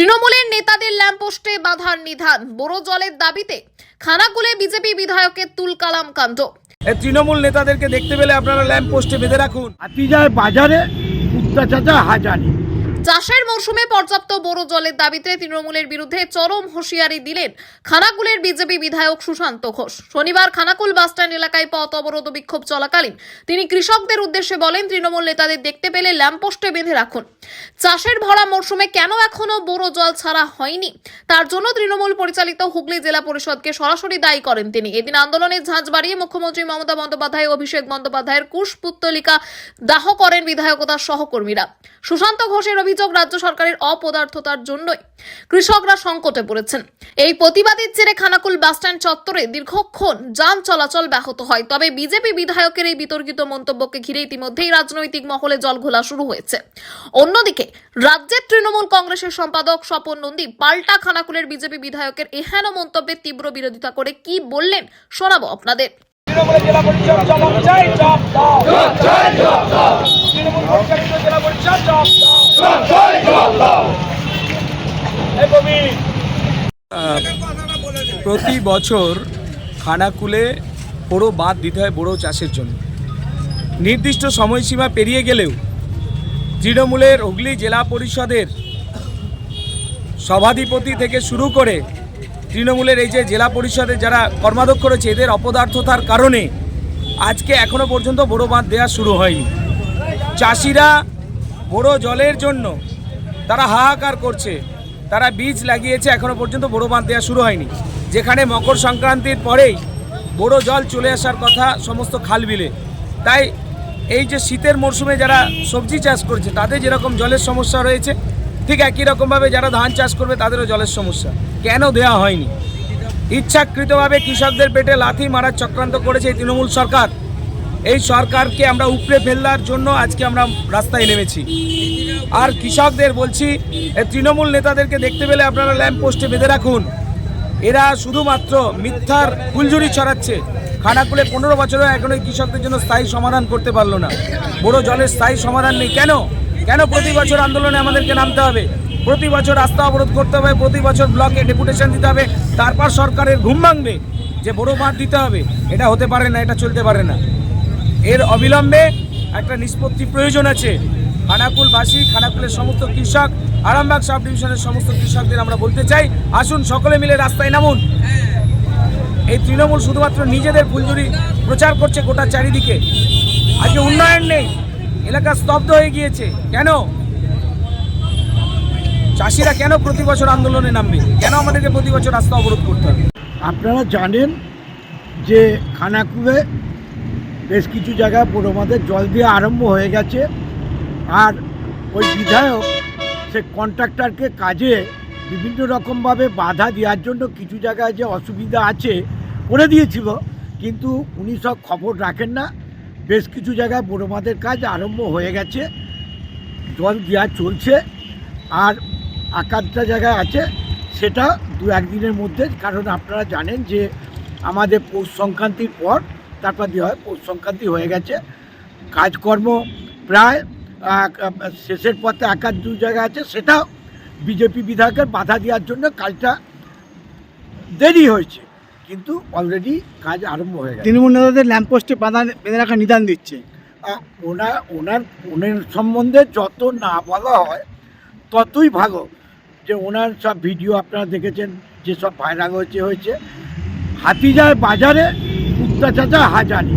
তৃণমূলের নেতাদের ল্যাম্পোস্টে বাধার নিধান। বড় জলের দাবিতে খানাকুলে বিজেপি বিধায়কের তুলকালাম কাণ্ড। তৃণমূল নেতাদেরকে দেখতে পেলে আপনারা ল্যাম্পোস্টে বেঁধে রাখুন। হাতি যায় বাজারে চাচা হাজারি। চাষের মরশুমে পর্যাপ্ত বড় জলের দাবিতে তৃণমূলের বিরুদ্ধে চরম হুঁশিয়ারি দিলেন খানাকুলের বিজেপি বিধায়ক সুশান্ত ঘোষ। শনিবার খানাকুল বাসস্ট্যান্ড এলাকায় পথ অবরোধ বিক্ষোভ চলাকালীন তিনি কৃষকদের উদ্দেশ্যে বলেন, তৃণমূল নেতাদের দেখতে পেলে ল্যাম্পপোস্টে বেঁধে রাখুন। চাষের ভরা মরশুমে কেন এখনও বড় জল ছাড়া হয়নি? তার জন্য তৃণমূল পরিচালিত হুগলি জেলা পরিষদকে সরাসরি দায়ী করেন তিনি। এদিন আন্দোলনের ঝাঁজ বাড়িয়ে মুখ্যমন্ত্রী মমতা বন্দ্যোপাধ্যায় অভিষেক বন্দ্যোপাধ্যায়ের কুশপুত্তলিকা দাহ করেন বিধায়কতার সহকর্মীরা। সুশান্ত ঘোষের অভিযোগ রাজ্য সরকারের অপদার্থতার জন্যই। কৃষকরা সংকটে পড়েছেন। এই প্রতিবাদের জেরে খানাকুল বাসস্ট্যান্ড চত্বরে দীর্ঘক্ষণ যান চলাচল ব্যাহত হয়। তবে বিজেপি বিধায়কের এই বিতর্কিত মন্তব্যকে ঘিরে ইতিমধ্যেই রাজনৈতিক মহলে জলঘোলা শুরু হয়েছে। অন্যদিকে রাজ্যের তৃণমূল কংগ্রেসের সম্পাদক স্বপন নন্দী পাল্টা খানাকুলের বিজেপি বিধায়কের এহেন মন্তব্যের তীব্র বিরোধিতা করে কি বললেন শোনাবো আপনাদের। তৃণমূলের জেলা পরিষদ জবাব চাই জবাব দাও। তৃণমূল জেলা পরিষদ জবাব দাও। প্রতি বছর খানাকুলে বড়ো বাঁধ দিতে হয় বড়ো চাষের জন্য। নির্দিষ্ট সময়সীমা পেরিয়ে গেলেও তৃণমূলের হুগলি জেলা পরিষদের সভাধিপতি থেকে শুরু করে তৃণমূলের এই যে জেলা পরিষদের যারা কর্মাধ্যক্ষ রয়েছে, এদের অপদার্থতার কারণে আজকে এখনও পর্যন্ত বড় বাঁধ দেওয়া শুরু হয়নি। চাষিরা বড় জলের জন্য তারা হাহাকার করছে। তারা বীজ লাগিয়েছে, এখনও পর্যন্ত বড় বাঁধ দেওয়া শুরু হয়নি। যেখানে মকর সংক্রান্তির পরেই বড় জল চলে আসার কথা সমস্ত খাল বিলে। তাই এই যে শীতের মরশুমে যারা সবজি চাষ করছে, তাদের যেরকম জলের সমস্যা রয়েছে, ঠিক একই রকমভাবে যারা ধান চাষ করবে, তাদেরও জলের সমস্যা। কেন দেওয়া হয়নি? ইচ্ছাকৃতভাবে কৃষকদের পেটে লাথি মারার চক্রান্ত করেছে এই তৃণমূল সরকার। এই সরকারকে আমরা উপড়ে ফেলবার জন্য আজকে আমরা রাস্তায় নেমেছি। আর কৃষকদের বলছি তৃণমূল নেতাদেরকে দেখতে পেলে আপনারা ল্যাম্প পোস্টে বেঁধে রাখুন। এরা শুধুমাত্র মিথ্যার ফুলঝুরি ছড়াচ্ছে। খানাকুলে পনেরো বছরও এখনও কৃষকদের জন্য স্থায়ী সমাধান করতে পারল না। বড় জলের স্থায়ী সমাধান নেই। কেন? কেন প্রতি বছর আন্দোলনে আমাদেরকে নামতে হবে? প্রতি বছর রাস্তা অবরোধ করতে হবে, প্রতি বছর ব্লকে ডেপুটেশন দিতে হবে, তারপর সরকারের ঘুম ভাঙবে যে বড় বাঁধ দিতে হবে। এটা হতে পারে না, এটা চলতে পারে না। এর অবিলম্বে একটা নিষ্পত্তি প্রয়োজন আছে। খানাকুলবাসী, খানাকুলের সমস্ত কৃষক, আরামবাগ সাব ডিভিশনের সমস্ত কৃষকদের আমরা বলতে চাই, আসুন সকলে মিলে রাস্তায় নামুন। এই তৃণমূল শুধুমাত্র নিজেদের ফুলঝুরি প্রচার করছে গোটা চারিদিকে। আজকে উন্নয়ন নেই, এলাকা স্তব্ধ হয়ে গিয়েছে। কেন? চাষিরা কেন প্রতি বছর আন্দোলনে নামবে? কেন আমাদেরকে প্রতি বছর রাস্তা অবরোধ করতে হবে? আপনারা জানেন যে খানাকুলে বেশ কিছু জায়গায় বড়মাদের জল দিয়ে আরম্ভ হয়ে গেছে। আর ওই বিধায়ক, সে কন্ট্রাক্টরকে কাজে বিভিন্ন রকমভাবে বাধা দেওয়ার জন্য কিছু জায়গায় যে অসুবিধা আছে করে দিয়েছিল, কিন্তু উনি সব খবর রাখেন না। বেশ কিছু জায়গায় বড়মাদের কাজ আরম্ভ হয়ে গেছে। জল দেওয়া চলছে। আর একাধটা জায়গায় আছে, সেটা দু একদিনের মধ্যে, কারণ আপনারা জানেন যে আমাদের পৌষ সংক্রান্তির পর তারপর দেওয়া হয় পৌষ সংক্রান্তি হয়ে গেছে। কাজকর্ম প্রায় শেষের পথে একাধ দু জায়গা আছে সেটা বিজেপি বিধায়কের বাধা দেওয়ার জন্য কাজটা দেরি হয়েছে। কিন্তু অলরেডি কাজ আরম্ভ হয়ে গেছে। তৃণমূল নেতাদের ল্যাম্পপোস্টে বাঁধা বেঁধে রাখা নিদান দিচ্ছে। ওনার ওনার ওনার সম্বন্ধে যত না বলা হয় ততই ভালো। যে ওনার সব ভিডিও আপনারা দেখেছেন যেসব ভাইরাল হয়েছে হয়েছে। হাতি যায় বাজারে কুত্তা চাচা হাজারি।